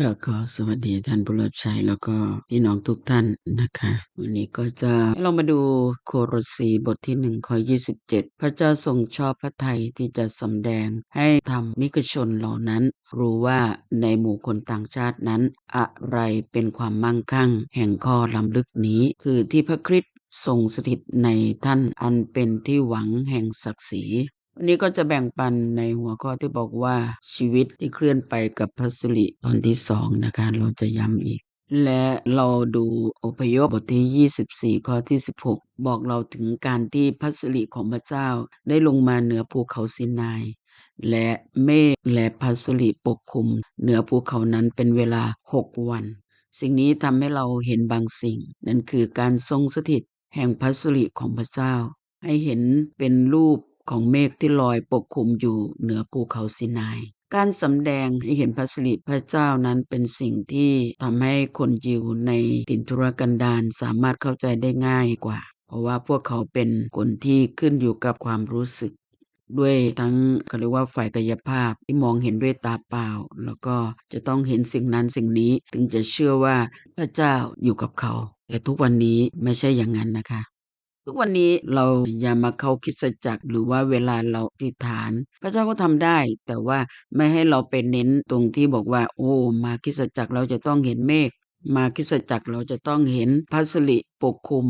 ก็ขอสวัสดีท่านผู้รับใช้แล้วก็พี่น้องทุกท่านนะคะ วันนี้ก็จะเรามาดูโคโรสีบทที่หนึ่งข้อ27พระเจ้าทรงชอบพระทัยที่จะสำแดงให้ทำมิกชนเหล่านั้น รู้ว่าในหมู่คนต่างชาตินั้น อะไรเป็นความมั่งคั่ง แห่งข้อลำลึกนี้ คือที่พระคริสต์ทรงสถิตในท่านอันเป็นที่หวังแห่งศักดิ์ศรี วันนี้ก็จะแบ่งปันในหัวข้อที่บอกว่าชีวิตที่เคลื่อนไปกับพัสริตอนที่สองนะคะ เราจะย้ำอีก และเราดูอพยพบทที่ 24 ข้อที่ 16 บอกเราถึงการที่พัสริของพระเจ้าได้ลงมาเหนือภูเขาซินาย และเมฆและพัสริปกคลุม เหนือภูเขานั้นเป็นเวลา 6 วัน สิ่งนี้ทำให้เราเห็นบางสิ่ง นั่นคือการทรงสถิตแห่งพัสริของพระเจ้า ให้เห็นเป็นรูป ของเมฆที่ลอยปกคลุมอยู่เหนือภูเขาซินาย การสำแดงให้เห็นพระสิริพระเจ้านั้นเป็นสิ่งที่ทำให้คนยิวในถิ่นทุรกันดารสามารถเข้าใจได้ง่ายกว่า เพราะว่าพวกเขาเป็นคนที่ขึ้นอยู่กับความรู้สึก ด้วยทั้งเขาเรียกว่าฝ่ายกายภาพที่มองเห็นด้วยตาเปล่า แล้วก็จะต้องเห็นสิ่งนั้นสิ่งนี้ถึงจะเชื่อว่าพระเจ้าอยู่กับเขา แต่ทุกวันนี้ไม่ใช่อย่างนั้นนะคะ ทุกวันนี้เราอย่ามาเข้าคิดจักรหรือว่าเวลาเราติฐาน พระเจ้าก็ทำได้ แต่ว่าไม่ให้เราไปเน้นตรงที่บอกว่า โอ้ มาคิดจักรเราจะต้องเห็นเมฆมาคิดจักรเราจะต้องเห็นพัสลิปกคลุม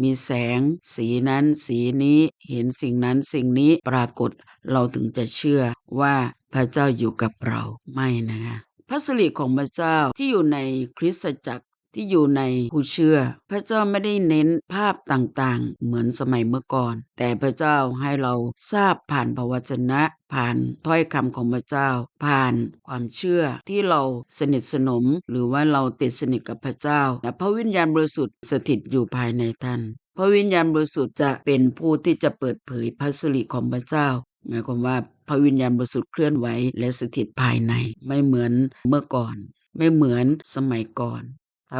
มีแสง สีนั้น สีนี้เห็นสิ่งนั้นสิ่งนี้ปรากฏเราถึงจะเชื่อว่าพระเจ้าอยู่กับเราไม่นะคะพระสิริของพระเจ้าที่อยู่ในคริสตจักร ที่อยู่ในผู้เชื่อ พระเจ้าไม่ได้เน้นภาพต่างๆ เหมือนสมัยเมื่อก่อน แต่พระเจ้าให้เราทราบผ่านพระวจนะ ผ่านถ้อยคำของพระเจ้า ผ่านความเชื่อที่เราสนิทสนม หรือว่าเราติดสนิทกับพระเจ้าและพระวิญญาณบริสุทธิ์สถิตอยู่ภายในท่านพระวิญญาณบริสุทธิ์จะเป็นผู้ที่จะเปิดเผยพระสิริของพระเจ้าหมายความว่าพระวิญญาณบริสุทธิ์เคลื่อนไหวและสถิตภายใน ไม่เหมือนเมื่อก่อน ไม่เหมือนสมัยก่อน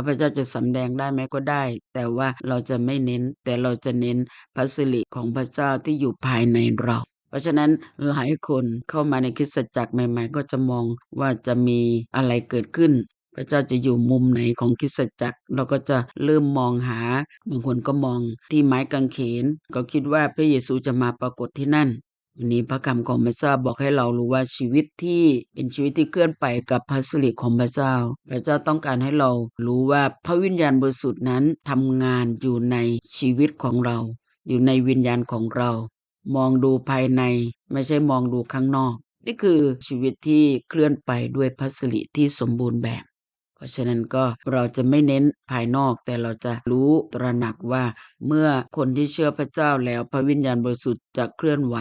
พระเจ้าจะสำแดงได้ไหมก็ได้ แต่ว่าเราจะไม่เน้น แต่เราจะเน้นพระสิริของพระเจ้าที่อยู่ภายในเรา เพราะฉะนั้นหลายคนเข้ามาในคริสตจักรใหม่ ๆ ก็จะมองว่าจะมีอะไรเกิดขึ้น พระเจ้าจะอยู่มุมไหนของคริสตจักร เราก็จะเริ่มมองหาบางคนก็มองที่ไม้กางเขน ก็คิดว่าพระเยซูจะมาปรากฏที่นั่น วันนี้พระคำของพระเจ้าบอกให้เรารู้ว่าชีวิตที่เป็นชีวิตที่เคลื่อนไปกับพระสิริของพระเจ้า พระเจ้าต้องการให้เรารู้ว่าพระวิญญาณบริสุทธิ์นั้นทำงานอยู่ในชีวิตของเรา อยู่ในวิญญาณของเรา มองดูภายในไม่ใช่มองดูข้างนอก นี่คือชีวิตที่เคลื่อนไปด้วยพระสิริที่สมบูรณ์แบบ เพราะฉะนั้นก็เราจะไม่เน้นภายนอกแต่เราจะรู้ตระหนักว่า เมื่อคนที่เชื่อพระเจ้าแล้วพระวิญญาณบริสุทธิ์จะเคลื่อนไหว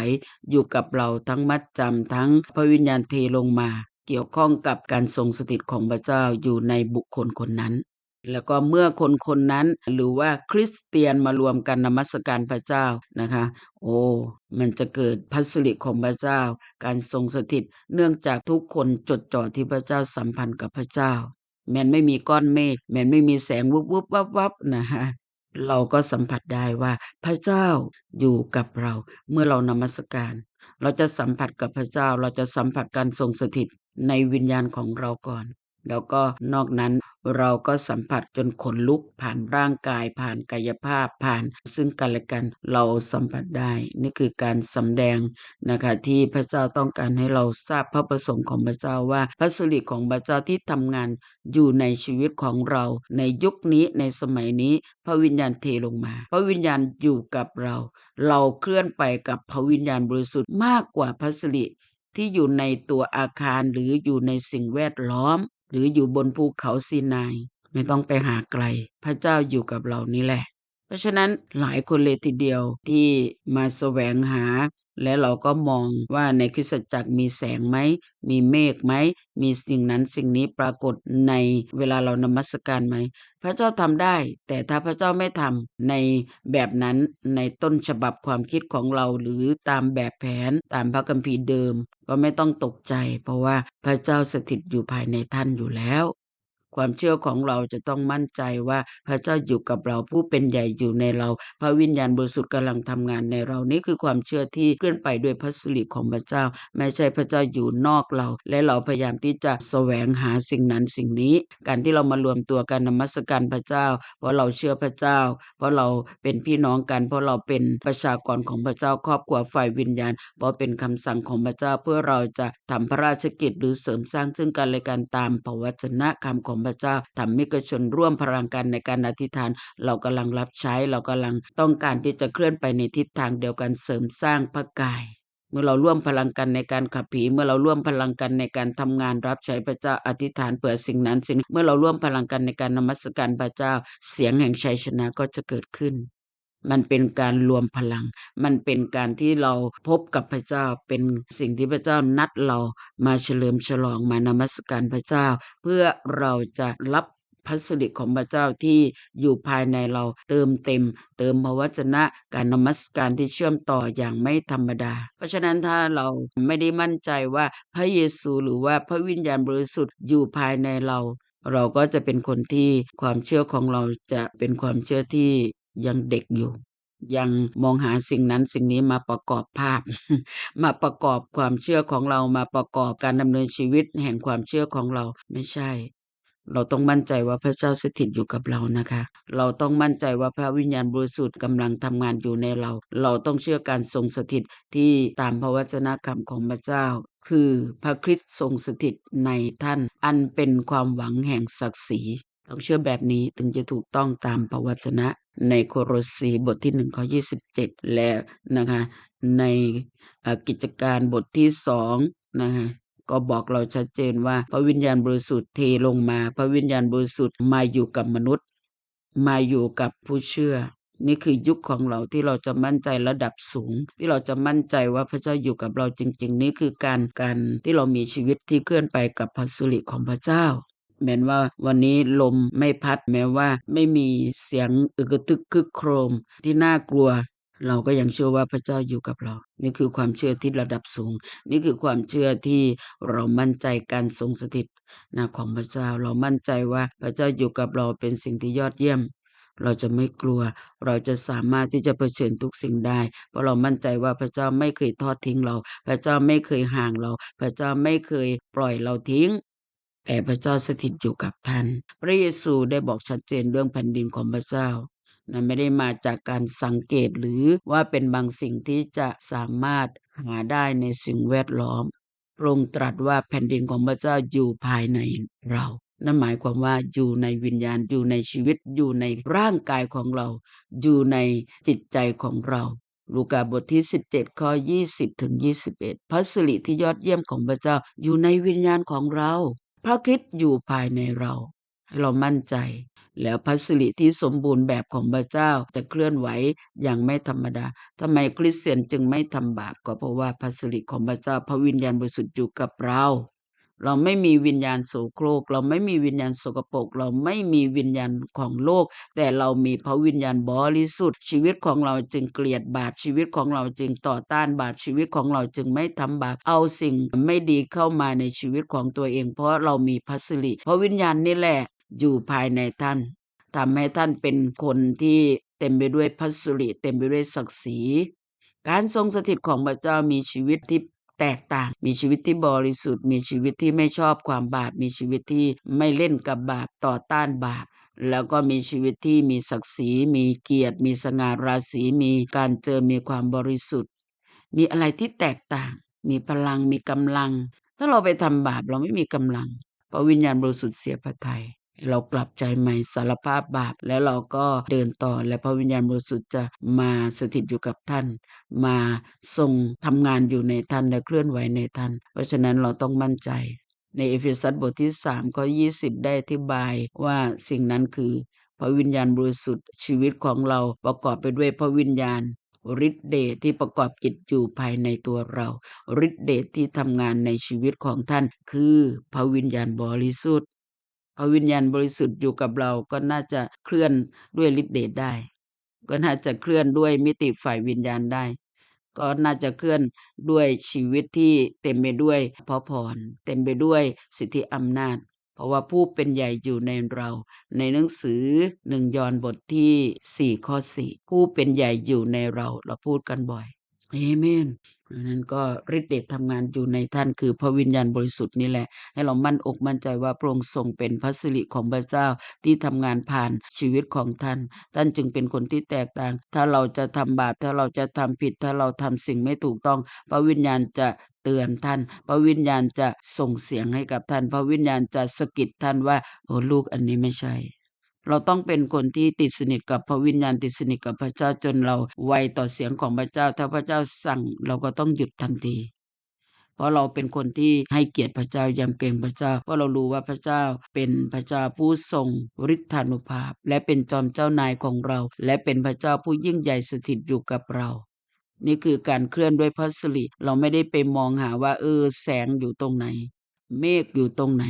อยู่กับเราทั้งมัดจำทั้งพระวิญญาณเทลงมา เกี่ยวข้องกับการทรงสถิตของพระเจ้าอยู่ในบุคคลคนนั้น แล้วก็เมื่อคนคนนั้นหรือว่าคริสเตียนมารวมกันนมัสการพระเจ้านะคะ โอ้มันจะเกิดพัสริของพระเจ้า การทรงสถิตเนื่องจากทุกคนจดจ่อที่พระเจ้าสัมพันธ์กับพระเจ้า มันไม่มีก้อนเมฆแม้นไม่มีแสงวุบวุบวับวับนะฮะเราก็สัมผัสได้ว่าพระเจ้าอยู่กับเรา เมื่อเรานมัสการ เราจะสัมผัสกับพระเจ้า เราจะสัมผัสการทรงสถิตในวิญญาณของเราก่อน แล้วก็นอกนั้นเราก็สัมผัสจนขนลุกผ่านร่างกาย ผ่านกายภาพผ่าน ซึ่งกันและกันเราสัมผัสได้ นี่คือการสำแดงนะคะที่พระเจ้าต้องการให้เราทราบพระประสงค์ของพระเจ้าว่าพระสิริของพระเจ้าที่ทำงานอยู่ในชีวิตของเรา ในยุคนี้ในสมัยนี้ พระวิญญาณเทลงมา พระวิญญาณอยู่กับเรา เราเคลื่อนไปกับพระวิญญาณบริสุทธิ์มากกว่าพระสิริที่อยู่ในตัวอาคารหรืออยู่ในสิ่งแวดล้อม หรืออยู่บนภูเขาซีนายไม่ต้องไปหาไกล พระเจ้าอยู่กับเรานี่แหละ เพราะฉะนั้นหลายคนเลยทีเดียวที่มาแสวงหา และเราก็มองว่าในคริสตจักรมีแสงไหม มีเมฆไหม มีสิ่งนั้นสิ่งนี้ปรากฏในเวลาเรานมัสการไหม พระเจ้าทำได้ แต่ถ้าพระเจ้าไม่ทำในแบบนั้นในต้นฉบับความคิดของเราหรือตามแบบแผนตามพระคัมภีร์เดิม ก็ไม่ต้องตกใจ เพราะว่าพระเจ้าสถิตอยู่ภายในท่านอยู่แล้ว ความเชื่อของเราจะต้องมั่นใจว่าพระเจ้าอยู่กับเราผู้เป็นใหญ่อยู่ในเรา พระวิญญาณบริสุทธิ์กำลังทำงานในเรานี่คือความเชื่อที่เคลื่อนไปด้วยพระสิริของพระเจ้า ไม่ใช่พระเจ้าอยู่นอกเรา และเราพยายามที่จะแสวงหาสิ่งนั้นสิ่งนี้ การที่เรามารวมตัวกันนมัสการพระเจ้า เพราะเราเชื่อพระเจ้า เพราะเราเป็นพี่น้องกัน เพราะเราเป็นประชากรของพระเจ้าครอบครัวฝ่ายวิญญาณ เพราะเป็นคำสั่งของพระเจ้าเพื่อเราจะทำพระราชกิจหรือเสริมสร้างซึ่งกันและกันตามพระวจนะคำของพระเจ้าทำมิกชนร่วมพลังกันในการอธิษฐาน เรากำลังรับใช้เรากำลังต้องการที่จะเคลื่อนไปในทิศทางเดียวกันเสริมสร้างพระกายเมื่อเราร่วมพลังกันในการขับผี เมื่อเราร่วมพลังกันในการทำงานรับใช้พระเจ้าอธิษฐานเผื่อสิ่งนั้นสิ่ง เมื่อเราร่วมพลังกันในการนมัสการพระเจ้า เสียงแห่งชัยชนะก็จะเกิดขึ้น มันเป็นการรวมพลัง มันเป็นการที่เราพบกับพระเจ้าเป็นสิ่งที่พระเจ้านัดเรามาเฉลิมฉลองมานมัสการพระเจ้า เพื่อเราจะรับพระสิริของพระเจ้าที่อยู่ภายในเราเติมเต็ม เติมพระวจนะการนมัสการที่เชื่อมต่ออย่างไม่ธรรมดา เพราะฉะนั้นถ้าเราไม่ได้มั่นใจว่าพระเยซูหรือว่าพระวิญญาณบริสุทธิ์อยู่ภายในเรา เราก็จะเป็นคนที่ความเชื่อของเราจะเป็นความเชื่อที่ ยังเด็กอยู่ ยังมองหาสิ่งนั้นสิ่งนี้มาประกอบภาพ มาประกอบความเชื่อของเรามาประกอบการดำเนินชีวิตแห่งความเชื่อของเราไม่ใช่ เราต้องมั่นใจว่าพระเจ้าสถิตอยู่กับเรานะคะ เราต้องมั่นใจว่าพระวิญญาณบริสุทธิ์กำลังทำงานอยู่ในเรา เราต้องเชื่อการทรงสถิตที่ตามพระวจนะคำของพระเจ้าคือพระคริสต์ทรงสถิตในท่าน อันเป็นความหวังแห่งศักดิ์ศรี ต้องเชื่อแบบนี้ถึงจะถูกต้องตามพระวจนะในโคโรสีบทที่1ข้อ27และนะคะในกิจการบทที่2นะคะก็บอกเราชัดเจนว่าพระวิญญาณบริสุทธิ์เทลงมา พระวิญญาณบริสุทธิ์มาอยู่กับมนุษย์ มาอยู่กับผู้เชื่อ นี่คือยุคของเราที่เราจะมั่นใจระดับสูง ที่เราจะมั่นใจว่าพระเจ้าอยู่กับเราจริง ๆ นี่คือการการที่เรามีชีวิตที่เคลื่อนไปกับพระสุริของพระเจ้า แม้ว่าวันนี้ลมไม่พัดแม้ว่าไม่มีเสียงอึกทึกคึกโครมที่น่ากลัว เราก็ยังเชื่อว่าพระเจ้าอยู่กับเรา นี่คือความเชื่อที่ระดับสูง นี่คือความเชื่อที่เรามั่นใจการทรงสถิตนะของพระเจ้าเรามั่นใจว่าพระเจ้าอยู่กับเราเป็นสิ่งที่ยอดเยี่ยมเราจะไม่กลัว เราจะสามารถที่จะเผชิญทุกสิ่งได้ เพราะเรามั่นใจว่าพระเจ้าไม่เคยทอดทิ้งเรา พระเจ้าไม่เคยห่างเรา พระเจ้าไม่เคยปล่อยเราทิ้ง แต่พระเจ้าสถิตอยู่กับท่าน พระเยซูได้บอกชัดเจนเรื่องแผ่นดินของพระเจ้านะไม่ได้มาจากการสังเกตหรือว่าเป็นบางสิ่งที่จะสามารถหาได้ในสิ่งแวดล้อมพระองค์ตรัสว่าแผ่นดินของพระเจ้าอยู่ภายในเรา นั่นหมายความว่าอยู่ในวิญญาณอยู่ในชีวิตอยู่ในร่างกายของเรา อยู่ในจิตใจของเรา ลูกาบทที่ 17 ข้อ 20 ถึง 21 พระสิริที่ยอดเยี่ยมของพระเจ้าอยู่ในวิญญาณของเรา ระคิดอยู่ภายในเรา ให้เรามั่นใจ แล้วพระสิริที่สมบูรณ์แบบของพระเจ้าจะเคลื่อนไหวอย่างไม่ธรรมดาทำไมคริสเตียนจึงไม่ทำบาปก็เพราะว่าพระสิริของพระเจ้าพระวิญญาณบริสุทธิ์อยู่กับเรา เราไม่มีวิญญาณโสโครก เราไม่มีวิญญาณสกปรก เราไม่มีวิญญาณของโลก แต่เรามีพระวิญญาณบริสุทธิ์ ชีวิตของเราจึงเกลียดบาปชีวิตของเราจึงต่อต้านบาปชีวิตของเราจึงไม่ทำบาปเอาสิ่งไม่ดีเข้ามาในชีวิตของตัวเอง เพราะเรามีพระสิริพระวิญญาณนี่แหละอยู่ภายในท่านทำให้ท่านเป็นคนที่เต็มไปด้วยพระสิริเต็มไปด้วยศักดิ์ศรี การทรงสถิตของพระเจ้ามีชีวิตที่ แตกต่าง มีชีวิตที่บริสุทธิ์ มีชีวิตที่ไม่ชอบความบาป มีชีวิตที่ไม่เล่นกับบาปต่อต้านบาปแล้วก็มีชีวิตที่มีศักดิ์ศรี มีเกียรติ มีสง่าราศีมีการเจอมีความบริสุทธิ์ มีอะไรที่แตกต่าง มีพลังมีกำลัง ถ้าเราไปทำบาปเราไม่มีกำลัง เพราะวิญญาณบริสุทธิ์เสียพระทัย เรากลับใจใหม่สารภาพบาป แล้วเราก็เดินต่อและพระวิญญาณบริสุทธิ์จะมาสถิตอยู่กับท่าน มาทรงทำงานอยู่ในท่านและเคลื่อนไหวในท่าน เพราะฉะนั้นเราต้องมั่นใจ ในเอเฟซัสบทที่3ข้อ20 ได้อธิบายว่าสิ่งนั้นคือ พระวิญญาณบริสุทธิ์ชีวิตของเราประกอบไปด้วยพระวิญญาณฤทธิเดชที่ประกอบกิจอยู่ภายในตัวเราฤทธิเดชที่ทำงานในชีวิตของท่าน คือพระวิญญาณบริสุทธิ์ พระวิญญาณบริสุทธิ์อยู่กับเราก็น่าจะเคลื่อนด้วยฤทธิเดชได้ ก็น่าจะเคลื่อนด้วยมิติฝ่ายวิญญาณได้ ก็น่าจะเคลื่อนด้วยชีวิตที่เต็มไปด้วยพระพรเต็มไปด้วยสิทธิอำนาจ เพราะว่าผู้เป็นใหญ่อยู่ในเรา ในหนังสือหนึ่งยอห์นบทที่4ข้อ4ผู้เป็นใหญ่อยู่ในเรา เราพูดกันบ่อยเอเมน ดังนั้นก็ฤทธิ์เดชทำงานอยู่ในท่านคือพระวิญญาณบริสุทธิ์นี่แหละ ให้เรามั่นอกมั่นใจว่าพระองค์ทรงเป็นพระสิริของพระเจ้าที่ทำงานผ่านชีวิตของท่าน ท่านจึงเป็นคนที่แตกต่าง ถ้าเราจะทำบาปถ้าเราจะทำผิด ถ้าเราทำสิ่งไม่ถูกต้อง พระวิญญาณจะเตือนท่าน พระวิญญาณจะส่งเสียงให้กับท่าน พระวิญญาณจะสะกิดท่านว่าโอ้ลูกอันนี้ไม่ใช่ เราต้องเป็นคนที่ติดสนิทกับพระวิญญาณติดสนิทกับพระเจ้าจนเราไวต่อเสียงของพระเจ้า ถ้าพระเจ้าสั่งเราก็ต้องหยุดทันที เพราะเราเป็นคนที่ให้เกียรติพระเจ้ายำเกรงพระเจ้า เพราะเรารู้ว่าพระเจ้าเป็นพระเจ้าผู้ทรงฤทธานุภาพ และเป็นจอมเจ้านายของเรา และเป็นพระเจ้าผู้ยิ่งใหญ่สถิตอยู่กับเรานี่คือการเคลื่อนด้วยพระสิริเราไม่ได้ไปมองหาว่า เออ แสงอยู่ตรงไหน เมฆอยู่ตรงไหน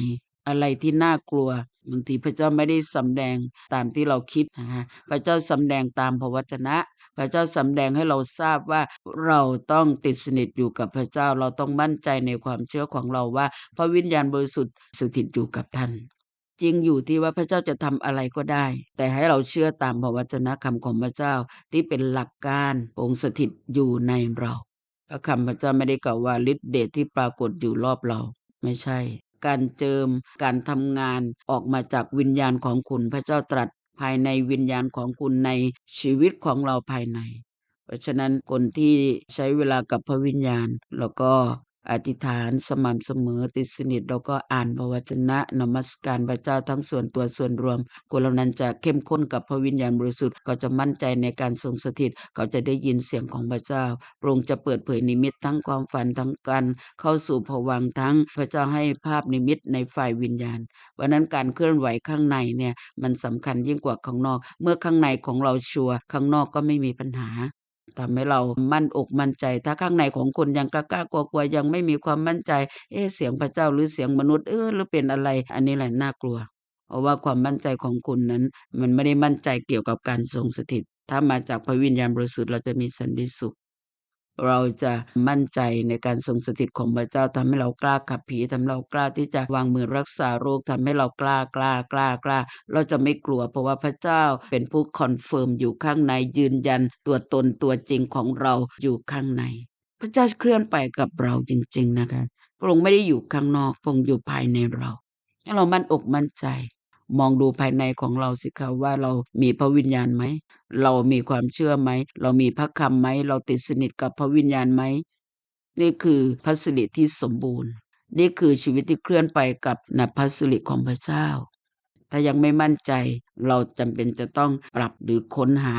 อะไรที่น่ากลัว บางทีพระเจ้าไม่ได้สำแดงตามที่เราคิดนะฮะพระเจ้าสำแดงตามพระวจนะ พระเจ้าสำแดงให้เราทราบว่าเราต้องติดสนิทอยู่กับพระเจ้าเราต้องมั่นใจในความเชื่อของเราว่า พระวิญญาณบริสุทธิ์สถิตอยู่กับท่านจริงอยู่ที่ว่าพระเจ้าจะทำอะไรก็ได้ แต่ให้เราเชื่อตามพระวจนะคำของพระเจ้าที่เป็นหลักการองค์สถิตอยู่ในเราพระคำพระเจ้าไม่ได้กล่าวว่าฤทธิเดชที่ปรากฏอยู่รอบเรา ไม่ใช่ การเจิม การทำงานออกมาจากวิญญาณของคุณพระเจ้าตรัสภายในวิญญาณของคุณในชีวิตของเราภายใน เพราะฉะนั้นคนที่ใช้เวลากับพระวิญญาณ แล้วก็ อธิษฐานสม่ำเสมอติดสนิทแล้วก็อ่านพระวจนะนมัสการพระเจ้าทั้งส่วนตัวส่วนรวม คนเหล่านั้นจะเข้มข้นกับพระวิญญาณบริสุทธิ์ก็จะมั่นใจในการทรงสถิตเขาจะได้ยินเสียงของพระเจ้าพระองค์จะเปิดเผยนิมิตทั้งความฝันทั้งการเข้าสู่ภวังทั้งพระเจ้าให้ภาพนิมิตในฝ่ายวิญญาณวันนั้นการเคลื่อนไหวข้างในเนี่ยมันสำคัญยิ่งกว่าข้างนอก เมื่อข้างในของเราชัวร์ข้างนอกก็ไม่มีปัญหา ทำให้เรามั่นอกมั่นใจ ถ้าข้างในของคนยังกล้ากล้ากลัวกลัวยังไม่มีความมั่นใจ เอ๊เสียงพระเจ้าหรือเสียงมนุษย์เออหรือเป็นอะไร อันนี้แหละน่ากลัว เพราะว่าความมั่นใจของคุณนั้น มันไม่ได้มั่นใจเกี่ยวกับการทรงสถิต ถ้ามาจากพระวิญญาณบริสุทธิ์เราจะมีสันติสุข เราจะมั่นใจในการทรงสถิตของพระเจ้าทำให้เรากล้าขับผีทำให้เรากล้าที่จะวางมือรักษาโรคทำให้เรากล้ากล้ากล้ากล้า เราจะไม่กลัวเพราะว่าพระเจ้าเป็นผู้คอนเฟิร์มอยู่ข้างในยืนยัน ตัวตนตัวจริงของเราอยู่ข้างใน พระเจ้าเคลื่อนไปกับเราจริง ๆนะคะพระองค์ไม่ได้อยู่ข้างนอกพระองค์อยู่ภายในเราให้เรามั่นอกมั่นใจ มองดูภายในของเราสิคะว่าเรามีพระวิญญาณไหม เรามีความเชื่อไหม เรามีพระคำไหม เราติดสนิทกับพระวิญญาณไหม นี่คือพระสิริที่สมบูรณ์ นี่คือชีวิตที่เคลื่อนไปกับนพระสิริของพระเจ้า ถ้ายังไม่มั่นใจ เราจำเป็นจะต้องปรับหรือค้นหา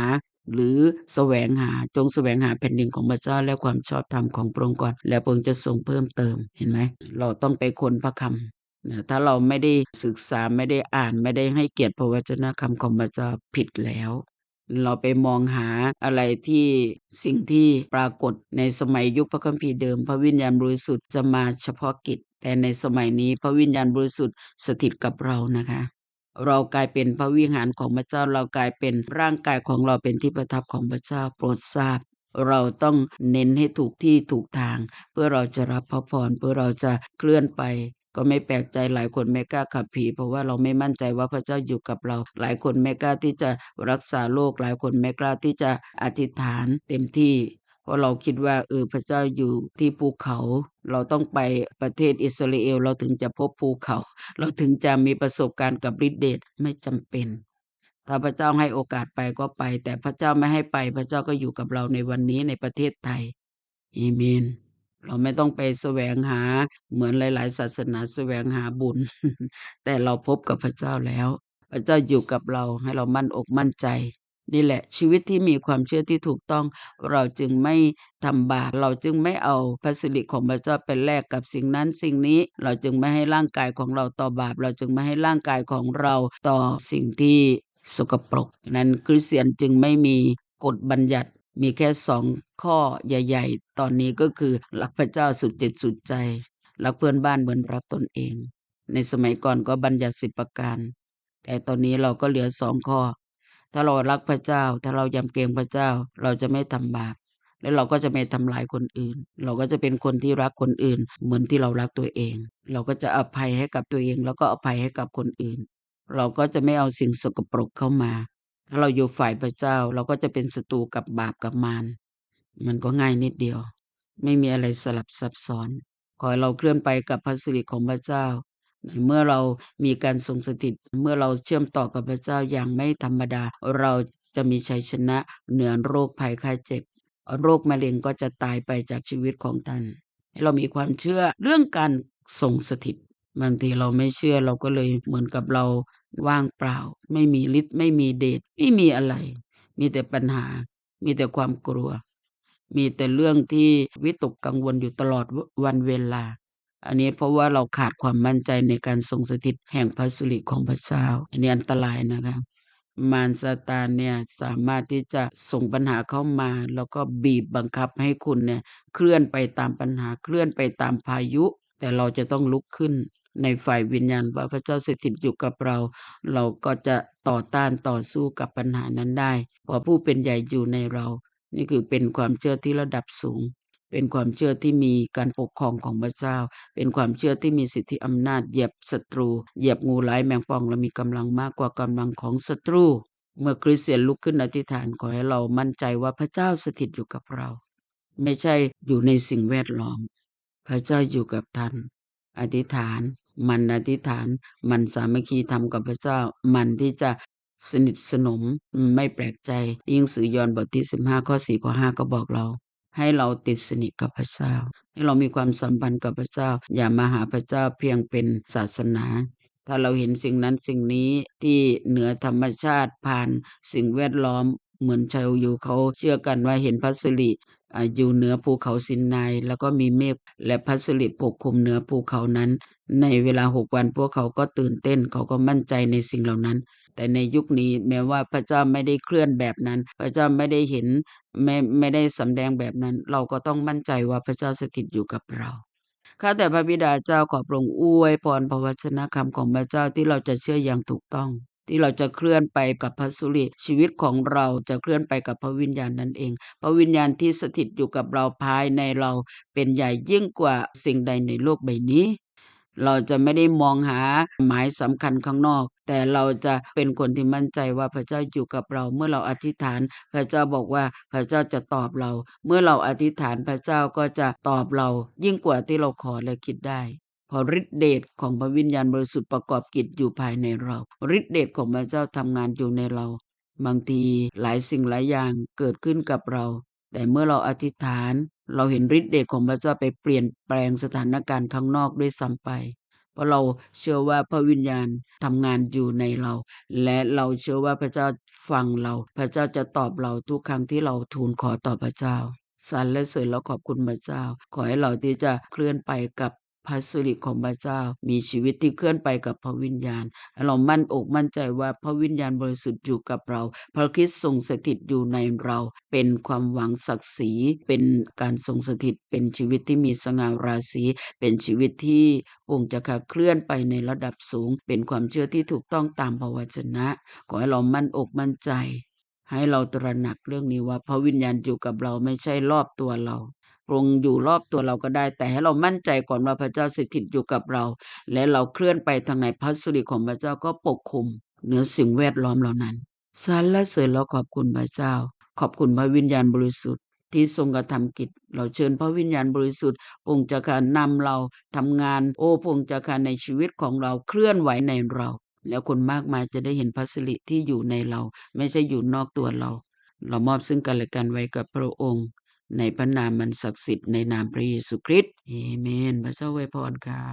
หรือแสวงหาจงแสวงหาแผ่นดินของพระเจ้าและความชอบธรรมของพระองค์ก่อนแล้วพระองค์จะทรงเพิ่มเติมเห็นไหม เราต้องไปค้นพระคำ นะถ้าเราไม่ได้ศึกษาไม่ได้อ่านไม่ได้ให้เกียรติพระวจนะคำของพระเจ้าผิดแล้ว เราไปมองหาอะไรที่สิ่งที่ปรากฏในสมัยยุคพระคัมภีร์เดิม พระวิญญาณบริสุทธิ์จะมาเฉพาะกิจ แต่ในสมัยนี้พระวิญญาณบริสุทธิ์สถิตกับเรานะคะ เรากลายเป็นพระวิหารของพระเจ้าเรากลายเป็นร่างกายของเราเป็นที่ประทับของพระเจ้าโปรดทราบเราต้องเน้นให้ถูกที่ถูกทาง เพื่อเราจะรับพระพรเพื่อเราจะเคลื่อนไป ก็ไม่แปลกใจหลายคนไม่กล้าขับผี เพราะว่าเราไม่มั่นใจว่าพระเจ้าอยู่กับเรา หลายคนไม่กล้าที่จะรักษาโรคหลายคนไม่กล้าที่จะอธิษฐานเต็มที่เพราะเราคิดว่าเออพระเจ้าอยู่ที่ภูเขา เราต้องไปประเทศอิสราเอลเราถึงจะพบภูเขา เราถึงจะมีประสบการณ์กับฤทธิเดชไม่จำเป็น ถ้าพระเจ้าให้โอกาสไปก็ไป แต่พระเจ้าไม่ให้ไป พระเจ้าก็อยู่กับเราในวันนี้ในประเทศไทยอาเมน เราไม่ต้องไปแสวงหาเหมือนหลาย ๆ ศาสนาแสวงหาบุญ แต่เราพบกับพระเจ้าแล้ว พระเจ้าอยู่กับเราให้เรามั่นอกมั่นใจ นี่แหละชีวิตที่มีความเชื่อที่ถูกต้อง เราจึงไม่ทำบาปเราจึงไม่เอาพระสิริของพระเจ้าไปแลกกับสิ่งนั้นสิ่งนี้ เราจึงไม่ให้ร่างกายของเราต่อบาป เราจึงไม่ให้ร่างกายของเราต่อสิ่งที่สกปรกนั้นคริสเตียนจึงไม่มีกฎบัญญัติ มีแค่สองข้อใหญ่ ๆ ตอนนี้ก็คือรักพระเจ้าสุดจิตสุดใจรักเพื่อนบ้านเหมือนรักตนเอง ในสมัยก่อนก็บัญญัติสิบประการ แต่ตอนนี้เราก็เหลือสองข้อ ถ้าเรารักพระเจ้า ถ้าเรายำเกรงพระเจ้า เราจะไม่ทำบาป แล้วเราก็จะไม่ทำลายคนอื่น เราก็จะเป็นคนที่รักคนอื่น เหมือนที่เรารักตัวเอง เราก็จะอภัยให้กับตัวเอง แล้วก็อภัยให้กับคนอื่น เราก็จะไม่เอาสิ่งสกปรกเข้ามา ถ้าเราอยู่ฝ่ายพระเจ้าเราก็จะเป็นศัตรูกับบาปกับมารมันก็ง่ายนิดเดียว ไม่มีอะไรสลับซับซ้อน ขอให้เราเคลื่อนไปกับพระสิริของพระเจ้า เมื่อเรามีการทรงสถิต เมื่อเราเชื่อมต่อกับพระเจ้าอย่างไม่ธรรมดา เราจะมีชัยชนะเหนือโรคภัยไข้เจ็บ โรคมะเร็งก็จะตายไปจากชีวิตของท่าน ให้เรามีความเชื่อเรื่องการทรงสถิตบางทีเราไม่เชื่อเราก็เลยเหมือนกับเรา ว่างเปล่า ไม่มีฤทธิ์ไม่มีเดชไม่มีอะไร มีแต่ปัญหา มีแต่ความกลัว มีแต่เรื่องที่วิตกกังวลอยู่ตลอดวันเวลา อันนี้เพราะว่าเราขาดความมั่นใจในการทรงสถิตแห่งพระสิริของพระเจ้า อันนี้อันตรายนะคะมารซาตานเนี่ยสามารถที่จะส่งปัญหาเข้ามา แล้วก็บีบบังคับให้คุณเนี่ยเคลื่อนไปตามปัญหาเคลื่อนไปตามพายุ แต่เราจะต้องลุกขึ้น ในฝ่ายวิญญาณว่าพระเจ้าสถิตอยู่กับเรา เราก็จะต่อต้านต่อสู้กับปัญหานั้นได้เพราะผู้เป็นใหญ่อยู่ในเรา นี่คือเป็นความเชื่อที่ระดับสูง เป็นความเชื่อที่มีการปกครองของพระเจ้า เป็นความเชื่อที่มีสิทธิอำนาจเหยียบศัตรู เหยียบงูร้ายแมงป่องและมีกำลังมากกว่ากำลังของศัตรู เมื่อคริสเตียนลุกขึ้นอธิษฐานขอให้เรามั่นใจว่าพระเจ้าสถิตอยู่กับเรา ไม่ใช่อยู่ในสิ่งแวดล้อม พระเจ้าอยู่กับท่านอธิษฐาน มันอธิษฐาน มันสามัคคีทำกับพระเจ้า มันที่จะสนิทสนมไม่แปลกใจยิ่งสื่อยอนบทที่15ข้อ4ข้อ5ก็บอกเรา ให้เราติดสนิทกับพระเจ้า ให้เรามีความสัมพันธ์กับพระเจ้า อย่ามาหาพระเจ้าเพียงเป็นศาสนา ถ้าเราเห็นสิ่งนั้นสิ่งนี้ที่เหนือธรรมชาติผ่านสิ่งแวดล้อมเหมือนชาวยูเขาเชื่อกันว่าเห็นพระสิริอยู่เหนือภูเขาสินไนแล้วก็มีเมฆและพระสิริปกคลุมเหนือภูเขานั้น ในเวลาหกวันพวกเขาก็ตื่นเต้น เขาก็มั่นใจในสิ่งเหล่านั้น แต่ในยุคนี้แม้ว่าพระเจ้าไม่ได้เคลื่อนแบบนั้น พระเจ้าไม่ได้เห็นไม่ไม่ได้สำแดงแบบนั้น เราก็ต้องมั่นใจว่าพระเจ้าสถิตอยู่กับเราข้าแต่พระบิดาเจ้าขอพระองค์อวยพรพระวจนะคำของพระเจ้าที่เราจะเชื่ออย่างถูกต้อง ที่เราจะเคลื่อนไปกับพระสุริชีวิตของเราจะเคลื่อนไปกับพระวิญญาณนั่นเอง พระวิญญาณที่สถิตอยู่กับเราภายในเราเป็นใหญ่ยิ่งกว่าสิ่งใดในโลกใบนี้ เราจะไม่ได้มองหาหมายสำคัญข้างนอก แต่เราจะเป็นคนที่มั่นใจว่าพระเจ้าอยู่กับเราเมื่อเราอธิษฐาน พระเจ้าบอกว่าพระเจ้าจะตอบเรา เมื่อเราอธิษฐานพระเจ้าก็จะตอบเรา ยิ่งกว่าที่เราขอและคิดได้พอฤทธิเดชของพระวิญญาณบริสุทธิ์ประกอบกิจอยู่ภายในเราฤทธิเดชของพระเจ้าทำงานอยู่ในเรา บางทีหลายสิ่งหลายอย่างเกิดขึ้นกับเรา แต่เมื่อเราอธิษฐาน เราเห็นฤทธิเดชของพระเจ้าไปเปลี่ยนแปลงสถานการณ์ข้างนอกด้วยซ้ำไป เพราะเราเชื่อว่าพระวิญญาณทำงานอยู่ในเรา และเราเชื่อว่าพระเจ้าฟังเรา พระเจ้าจะตอบเราทุกครั้งที่เราทูลขอต่อพระเจ้าสรรและเสริญแล้วขอบคุณพระเจ้า ขอให้เราที่จะเคลื่อนไปกับ พระสิริของพระเจ้า มีชีวิตที่เคลื่อนไปกับพระวิญญาณ เรามั่นอกมั่นใจว่าพระวิญญาณบริสุทธิ์อยู่กับเรา พระคริสต์ทรงสถิตอยู่ในเรา เป็นความหวังศักดิ์ศรี เป็นการทรงสถิต เป็นชีวิตที่มีสง่าราศี เป็นชีวิตที่องค์จะขับเคลื่อนไปในระดับสูง เป็นความเชื่อที่ถูกต้องตามพระวจนะ ขอให้เรามั่นอกมั่นใจ ให้เราตระหนักเรื่องนี้ว่าพระวิญญาณอยู่กับเราไม่ใช่รอบตัวเรา พระองค์อยู่รอบตัวเราก็ได้ แต่ให้เรามั่นใจก่อนว่าพระเจ้าสถิตอยู่กับเรา และเราเคลื่อนไปทางไหนพระสุริของพระเจ้าก็ปกคลุมเหนือสิ่งแวดล้อมเหล่านั้นสรรและเสริญเราขอบคุณพระเจ้า ขอบคุณพระวิญญาณบริสุทธิ์ที่ทรงกระทำกิจ เราเชิญพระวิญญาณบริสุทธิ์องค์จะการนำเราทำงานโอ้พระองค์จะการในชีวิตของเราเคลื่อนไหวในเรา แล้วคนมากมายจะได้เห็นพระสิริที่อยู่ในเรา ไม่ใช่อยู่นอกตัวเรา เรามอบซึ่งกันและกันไว้กับพระองค์ ในพระนามมันศักดิ์สิทธิ์ในนามพระเยซูคริสต์เอเมน พระเจ้าไวพรค่ะ